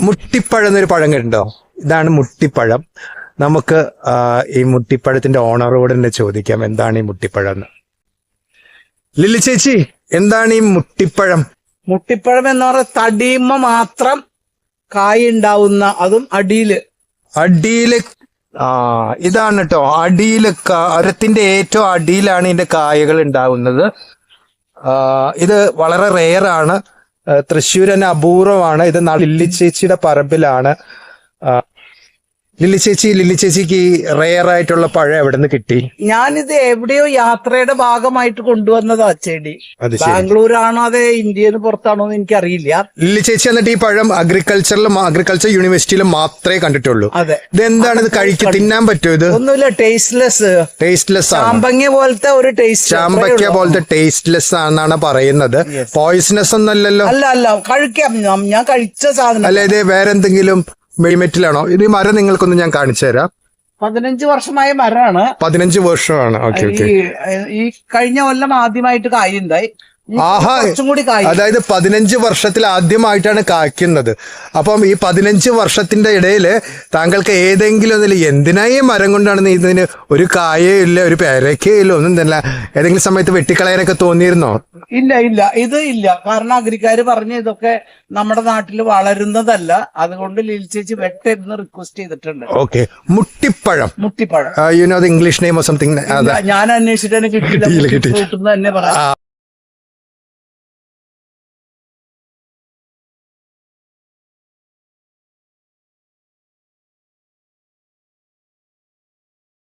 മുട്ടിപ്പഴം എന്നൊരു പഴം കണ്ടോ ഇതാണ് മുട്ടിപ്പഴം. നമുക്ക് ഈ മുട്ടിപ്പഴത്തിന്റെ ഓണറോട് തന്നെ ചോദിക്കാം എന്താണ് ഈ മുട്ടിപ്പഴം എന്ന്. ലില്ലി ചേച്ചി എന്താണ് ഈ മുട്ടിപ്പഴം? മുട്ടിപ്പഴം എന്ന് പറഞ്ഞ തടിമ മാത്രം കായ ഉണ്ടാവുന്ന അതും അടിയിൽ. അടിയിൽ ആ ഇതാണ് കേട്ടോ അടിയിൽ കരത്തിന്റെ ഏറ്റവും അടിയിലാണ് ഇതിന്റെ കായകൾ ഉണ്ടാവുന്നത്. ഇത് വളരെ റെയർ ആണ്. തൃശ്ശൂർ തന്നെ അപൂർവമാണ്. ഇത് നാളെ ലില്ലി പറമ്പിലാണ്. ലില്ലി ചേച്ചി ലില്ലി ചേച്ചിക്ക് റയർ ആയിട്ടുള്ള പഴം എവിടെ നിന്ന് കിട്ടി? ഞാനിത് എവിടെയോ യാത്രയുടെ ഭാഗമായിട്ട് കൊണ്ടുവന്നതാ ചെടി. അത് ശരി. ബാംഗ്ലൂരാണോ അതെ ഇന്ത്യന് പുറത്താണോ എന്ന് എനിക്കറിയില്ല. ലില്ലി ചേച്ചി എന്നിട്ട് ഈ പഴം അഗ്രികൾച്ചറിലും അഗ്രികൾച്ചർ യൂണിവേഴ്സിറ്റിയിലും മാത്രമേ കണ്ടിട്ടുള്ളൂ. അതെ. ഇതെന്താണ് ഇത് കഴിക്ക്? തിന്നാൻ പറ്റുമോ ഇത്? ഒന്നുമില്ല ടേസ്റ്റ്ലെസ് ടേസ്റ്റ്ലെസ് ആണ്. ചാമ്പങ്ങ പോലത്തെ ഒരു ടേസ്റ്റ് ചാമ്പയ്ക്ക പോലത്തെ ടേസ്റ്റ്ലെസ് ആണെന്നാണ് പറയുന്നത്. പോയിസണസ് ഒന്നല്ലല്ലോ അല്ല അല്ല കഴിക്കാം. ഞാൻ- ഞാൻ കഴിച്ച സാധനം. അല്ല ഇത് വേറെ എന്തെങ്കിലും മെഡിമെറ്റിലാണോ ഇത് ഈ മരം നിങ്ങൾക്കൊന്ന് ഞാൻ കാണിച്ചു തരാം. പതിനഞ്ച് വർഷമായ മരമാണ്. പതിനഞ്ച് വർഷമാണ്. Okay okay. ഈ കഴിഞ്ഞ കൊല്ലം ആദ്യമായിട്ട് കായ ഉണ്ടായി ഇനി ആഹാ. അതായത് പതിനഞ്ച് വർഷത്തിൽ ആദ്യമായിട്ടാണ് കായ്ക്കുന്നത്. അപ്പം ഈ പതിനഞ്ച് വർഷത്തിന്റെ ഇടയിൽ താങ്കൾക്ക് ഏതെങ്കിലും ഒന്നിൽ എന്തിനായി മരം കൊണ്ടാണ് ഇതിന് ഒരു കായേ ഇല്ല ഒരു പേരക്കേ ഇല്ല ഒന്നും തന്നെ ഏതെങ്കിലും സമയത്ത് വെട്ടിക്കളയാനൊക്കെ തോന്നിയിരുന്നോ? ഇല്ല ഇല്ല. ഇത് ഇല്ല. കാരണം അഗ്രിക്കാര് പറഞ്ഞ ഇതൊക്കെ നമ്മുടെ നാട്ടിൽ വളരുന്നതല്ല. അതുകൊണ്ട് ലീൽച്ചേച്ചി ചേച്ചി വെട്ടെന്ന് റിക്വസ്റ്റ് ചെയ്തിട്ടുണ്ട്. ഓക്കെ. മുട്ടിപ്പഴം. മുട്ടിപ്പഴം. You know the English name or something ഞാൻ അന്വേഷിച്ചിട്ട് കിട്ടിയില്ല, കിട്ടി. തന്നെ പറയാം.